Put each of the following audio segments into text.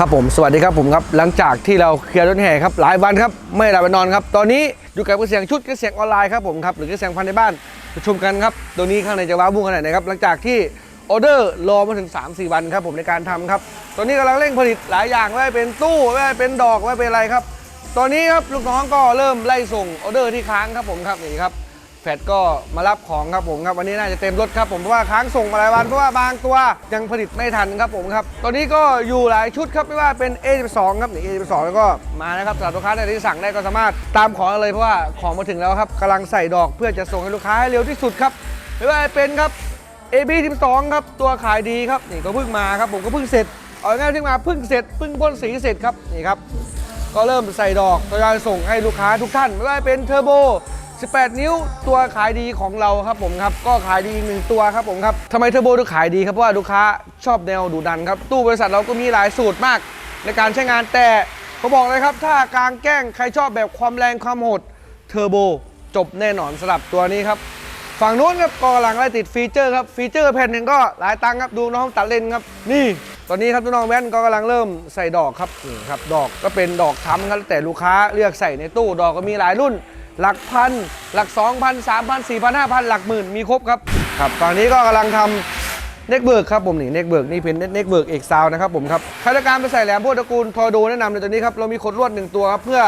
ครับผมสวัสดีครับผมครับหลังจากที่เราเคลียร์รถแห่ครับหลายวันครับไม่หลับไม่นอนครับ ตอนนี้อยู่กับกระเสียงชุดกระเสียงออนไลน์ครับผมครับหรือกระเสียงพันในบ้านไปชมกันครับตัวนี้ข้างในจะว้าวุ่นขนาดไหนครับหลังจากที่ออเดอร์รอมาถึง 3-4 วันครับผมในการทำครับ ตอนนี้กำลังเร่งผลิตหลายอย่างไว่าเป็นตู้ไว่าเป็นดอกไว่าเป็นอะไรครับ ตอนนี้ครับลูกน้องก็เริ่มไล่ส่งออเดอร์ที่ค้างครับผมครับนี่ครับ ฟดก็มารับของครับผมครับวันนี้น่าจะเต็มรถครับผมเพราะว่าค้างส่งมาหลายวันเพราะว่าบางตัวยังผลิตไม่ทันครับผมครับตอนนี้ก็อยู่หลายชุดครับไม่ว่าเป็น A12 ครับนี่ A12 แล้วก็มานะครับสำหรับลูกค้าที่สั่งได้ก็สามารถตามของเลยเพราะว่าของมาถึงแล้วครับกำลังใส่ดอกเพื่อจะส่งให้ลูกค้าให้เร็วที่สุดครับไม่ว่าจะเป็นครับ AB12 ครับตัวขายดีครับนี่ก็เพิ่งมาครับผมก็เพิ่งเสร็จเอาง่ายที่มาเพิ่งเสร็จเพิ่งพ่นสีเสร็จครับนี่ครับก็เริ่มใส่ดอกทยอยส่งให้ลูกค้าทุกท่าน ไม่ว่าเป็นเทอร์โบ 18 นิ้วตัวขายดีของเราครับผมครับ ก็ขายดีอีกหนึ่งตัวครับผมครับทำไมเทอร์โบถึงขายดีครับเพราะว่าลูกค้าชอบแนวดุดันครับ ตู้บริษัทเราก็มีหลายสูตรมากในการใช้งานแต่เขาบอกเลยครับ ถ้ากลางแกล้งใครชอบแบบความแรงความโหดเทอร์โบจบแน่นอนสำหรับตัวนี้ครับ ฝั่งนู้นครับก็กำลังไล่ติดฟีเจอร์ครับฟีเจอร์แผ่นหนึ่งก็หลายตังค์ครับดูน้องตัดเล่นครับ นี่ ตอนนี้ครับน้องแว่นก็กำลังเริ่มใส่ดอกครับนี่ครับดอกก็เป็นดอกช้ำครับแต่ลูกค้าเลือกใส่ในตู้ดอกก็มีหลายรุ่น หลักพัน หลัก 2,000 3,000 4,000 5,000 หลักหมื่นมีครบครับครับตอนนี้ก็กำลังทำเน็กเบิร์กครับผมนี่เน็กเบิร์กนี่เป็นเน็กเบิร์กเอกซาวนะครับผมครับใครต้องการไปใส่แหลมพวกตระกูลทอร์โดแนะนำในตัวนี้ครับเรามีขดลวดหนึ่งตัวครับเพื่อ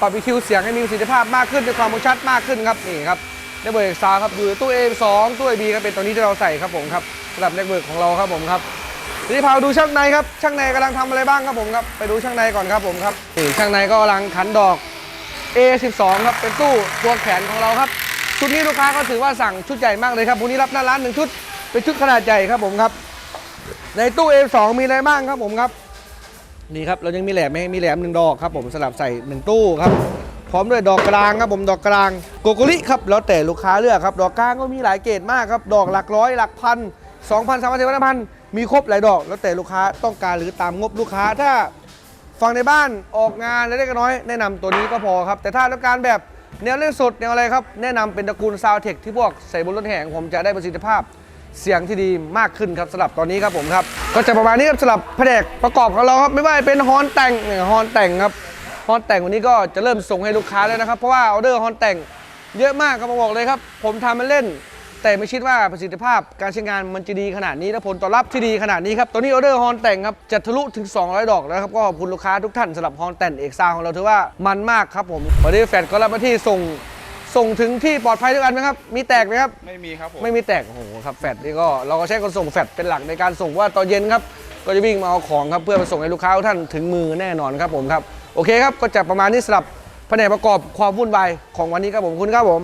ปรับ EQ เสียงให้มีประสิทธิภาพมากขึ้นในความคมชัดมากขึ้นครับนี่ครับเน็ตเบิร์กซาวครับอยู่ตู้ A2 ตู้ AB ครับเป็นตัวนี้ที่เราใส่ครับผมครับสำหรับเน็ตเบิร์กของเราครับผมครับทีนี้พาดูช่างในครับช่างในกำลังทำอะไรบ้างครับผมครับไปดูช่างในก่อนครับผมครับนี่ช่างในก็กำลังขันดอก A12 ครับเป็นตู้ตัวแขนของเราครับ ชุดนี้ลูกค้าก็ถือว่าสั่งชุดใหญ่มากเลยครับวันนี้รับหน้าร้านหนึ่งชุดเป็นชุดขนาดใหญ่ครับผมครับ ในตู้ A2 มีอะไรบ้างครับผมครับนี่ครับเรายังมีแหลมไหมมีแหลมหนึ่งดอกครับผมสลับใส่หนึ่งตู้ครับพร้อมด้วยดอกกลางครับผมดอกกลางโกโกลิครับแล้วแต่ลูกค้าเลือกครับดอกกลางก็มีหลายเกรดมากครับดอกหลักร้อยหลักพันสองพันสามพันสี่พันมีครบหลายดอก แล้วแต่ลูกค้าต้องการหรือตามงบลูกค้าถ้า ฟังในบ้านออกงานเล็กน้อยแนะนำตัวนี้ก็พอครับ แต่ถ้าต้องการแบบแนวเล่นสดแนวอะไรครับ แนะนำเป็นตระกูลซาวเทคที่พวกใส่บนรถแห่ของผมจะได้ประสิทธิภาพเสียงที่ดีมากขึ้นครับสำหรับตอนนี้ครับผมครับก็จะประมาณนี้ครับสำหรับแผนกประกอบของเราครับไม่ว่าจะเป็นฮอนแต่งเนี่ยฮอนแต่งครับฮอนแต่งวันนี้ก็จะเริ่มส่งให้ลูกค้าแล้วนะครับเพราะว่าออเดอร์ฮอนแต่งเยอะมากครับผมบอกเลยครับผมทำมันเล่น แต่ไม่คิดว่าประสิทธิภาพการใช้งานมันจะดีขนาดนี้และผลตอบรับที่ดีขนาดนี้ครับตัวนี้ออเดอร์ฮอนแต่งครับจะทะลุถึง 200 ดอกแล้วครับก็ขอบคุณลูกค้าทุกท่านสำหรับฮอนแต่งเอกซาวของเราถือว่ามันมากครับผมวันนี้แฟนก็รับหน้าที่ส่งส่งถึงที่ปลอดภัยทุกอันไหมครับ มีแตกไหมครับ ไม่มีครับผม ไม่มีแตก โอ้โห ครับแฟดนี่ก็เราก็ใช้คนส่งแฟดเป็นหลักในการส่งว่าตอนเย็นครับ ก็จะวิ่งมาเอาของครับ เพื่อไปส่งให้ลูกค้าทุกท่านถึงมือแน่นอนครับผมครับ โอเคครับ ก็จะประมาณนี้สำหรับแผนกประกอบความวุ่นวายของวันนี้ครับผมขอบคุณครับผม